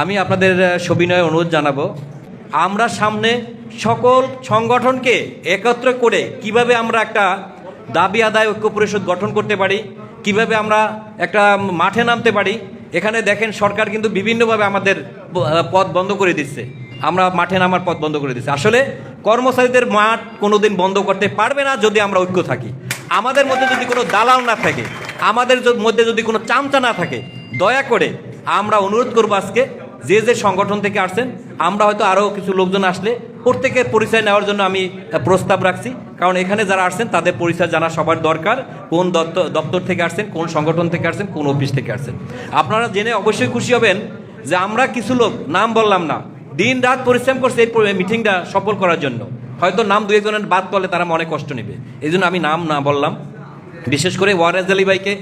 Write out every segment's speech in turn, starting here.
আমি আপনাদের সবিনয়ে অনুরোধ জানাব, আমরা সামনে সকল সংগঠনকে একত্র করে কীভাবে আমরা একটা দাবি আদায় ঐক্য পরিষদ গঠন করতে পারি, কীভাবে আমরা একটা মাঠে নামতে পারি, এখানে দেখেন সরকার কিন্তু বিভিন্নভাবে আমাদের পথ বন্ধ করে দিচ্ছে। আমরা মাঠে নামার পথ বন্ধ করে দিচ্ছি। আসলে কর্মচারীদের মাঠ কোনোদিন বন্ধ করতে পারবে না যদি আমরা ঐক্য থাকি। আমাদের মধ্যে যদি কোনো দালাল না থাকে, আমাদের মধ্যে যদি কোনো চামচা না থাকে, দয়া করে আমরা অনুরোধ করব আজকে যে যে সংগঠন থেকে আসছেন, আমরা হয়তো আরও কিছু লোকজন আসলে প্রত্যেকের পরিচয় নেওয়ার জন্য আমি প্রস্তাব রাখছি। কারণ এখানে যারা আসছেন, তাদের পরিচয় জানা সবার দরকার, কোন দপ্তর থেকে আসছেন, কোন সংগঠন থেকে আসছেন, কোন অফিস থেকে আসছেন। আপনারা জেনে অবশ্যই খুশি হবেন যে আমরা কিছু লোক, নাম বললাম না, দিন রাত পরিশ্রম করছে এই মিটিংটা সফল করার জন্য। হয়তো নাম দু একজনের বাদ করলে তারা মনে কষ্ট নেবে। এই জন্য আমি নাম না বললাম। বিশেষ করে ওয়ারেজ আলী ভাইকে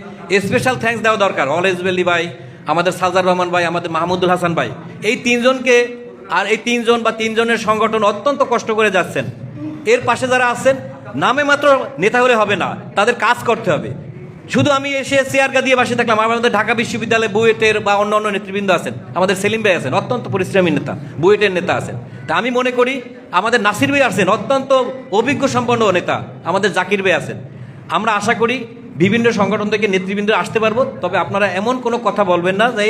স্পেশাল থ্যাঙ্কস দেওয়া দরকার। ওয়ারেজ আলী ভাই আমাদের সাজার রহমান ভাই, আমাদের মাহমুদুল হাসান ভাই, এই তিনজনকে আর এই তিনজন বা তিনজনের সংগঠন অত্যন্ত কষ্ট করে যাচ্ছেন। এর পাশে যারা আছেন, নামে মাত্র নেতা হলে হবে না, তাদের কাজ করতে হবে। শুধু আমি এসে চেয়ারগা দিয়ে বাসে থাকলাম, আমাদের ঢাকা বিশ্ববিদ্যালয়ে বুয়েটের বা অন্য অন্য নেতৃবৃন্দ আছেন, আমাদের সেলিম ভাই আছেন, অত্যন্ত পরিশ্রমী নেতা, বুয়েটের নেতা আছেন। তা আমি মনে করি, আমাদের নাসির ভাই আছেন, অত্যন্ত অভিজ্ঞ সম্পন্ন নেতা, আমাদের জাকির ভাই আছেন। আমরা আশা করি বিভিন্ন সংগঠন থেকে নেতৃবৃন্দ আসতে পারব। তবে আপনারা এমন কোনো কথা বলবেন না যে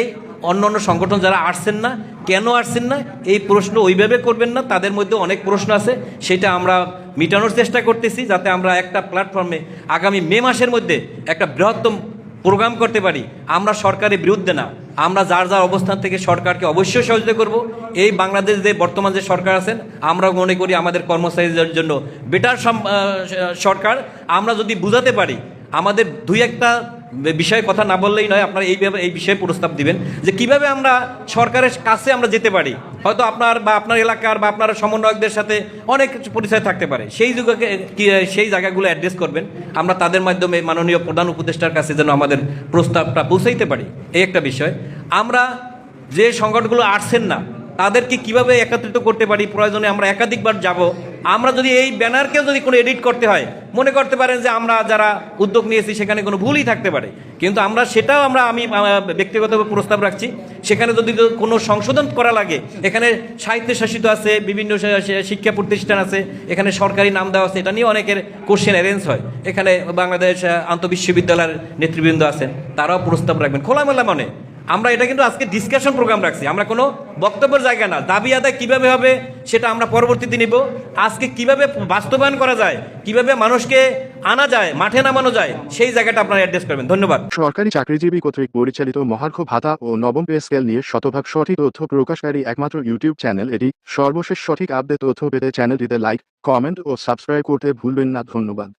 অন্য অন্য সংগঠন যারা আসছেন না, কেন আসছেন না, এই প্রশ্ন ওইভাবে করবেন না, তাদের মধ্যে অনেক প্রশ্ন আছে, সেটা আমরা মিটানোর চেষ্টা করতেছি যাতে আমরা একটা প্ল্যাটফর্মে আগামী মে মাসের মধ্যে একটা বৃহত্তম প্রোগ্রাম করতে পারি। আমরা সরকারের বিরুদ্ধে না, আমরা যার যার অবস্থান থেকে সরকারকে অবশ্যই সহযোগিতা করব। এই বাংলাদেশ যে বর্তমান যে সরকার আছেন আমরা মনে করি আমাদের কর্মচারীদের জন্য বেটার সরকার। আমরা যদি বুঝাতে পারি আমাদের দুই একটা বিষয়ে কথা না বললেই নয়, আপনারা এইভাবে এই বিষয়ে প্রস্তাব দিবেন যে কীভাবে আমরা সরকারের কাছে আমরা যেতে পারি। হয়তো আপনার বা আপনার এলাকার বা আপনার সমন্বয়কদের সাথে অনেক পরিচয় থাকতে পারে। সেই যুগে কি, সেই জায়গাগুলো অ্যাড্রেস করবেন। আমরা তাদের মাধ্যমে মাননীয় প্রধান উপদেষ্টার কাছে যেন আমাদের প্রস্তাবটা পৌঁছাইতে পারি। এই একটা বিষয়। আমরা যে সংগঠনগুলো আসছেন না, তাদেরকে কীভাবে একত্রিত করতে পারি? প্রয়োজনে আমরা একাধিকবার যাব। আমরা যদি এই ব্যানারকেও যদি কোনো এডিট করতে হয়, মনে করতে পারেন যে আমরা যারা উদ্যোগ নিয়েছি সেখানে কোনো ভুলই থাকতে পারে। কিন্তু আমরা সেটাও আমরা আমি ব্যক্তিগতভাবে প্রস্তাব রাখছি, সেখানে যদি কোনো সংশোধন করা লাগে, এখানে সাহিত্য শাসিত আছে, বিভিন্ন শিক্ষা প্রতিষ্ঠান আছে, এখানে সরকারি নাম দেওয়া আছে, এটা নিয়ে অনেকের কোশ্চেন অ্যারেঞ্জ হয়। এখানে বাংলাদেশ আন্তঃবিশ্ববিদ্যালয়ের নেতৃবৃন্দ আছেন, তারাও প্রস্তাব রাখবেন, খোলামেলা মনে। আমরা এটা কিন্তু আজকে ডিসকাশন প্রোগ্রাম রাখছি। আমরা কোনো বক্তব্যের জায়গা না। দাবি আদায় কীভাবে হবে সেটা আমরা পরবর্তীতে নিব। আজকে কীভাবে বাস্তবায়ন করা যায়, কীভাবে মানুষকে আনা যায়, মাঠে নামানো যায়, সেই জায়গাটা আপনারা অ্যাড্রেস করবেন। ধন্যবাদ। সরকারি চাকরিজীবী কর্তৃক পরিচালিত মহার্ঘ ভাতা ও নবম পে স্কেল নিয়ে শতভাগ সঠিক তথ্য প্রকাশকারী একমাত্র ইউটিউব চ্যানেল এটি। সর্বশেষ সঠিক আপডেট তথ্য পেতে চ্যানেলটিতে লাইক কমেন্ট ও সাবস্ক্রাইব করতে ভুলবেন না। ধন্যবাদ।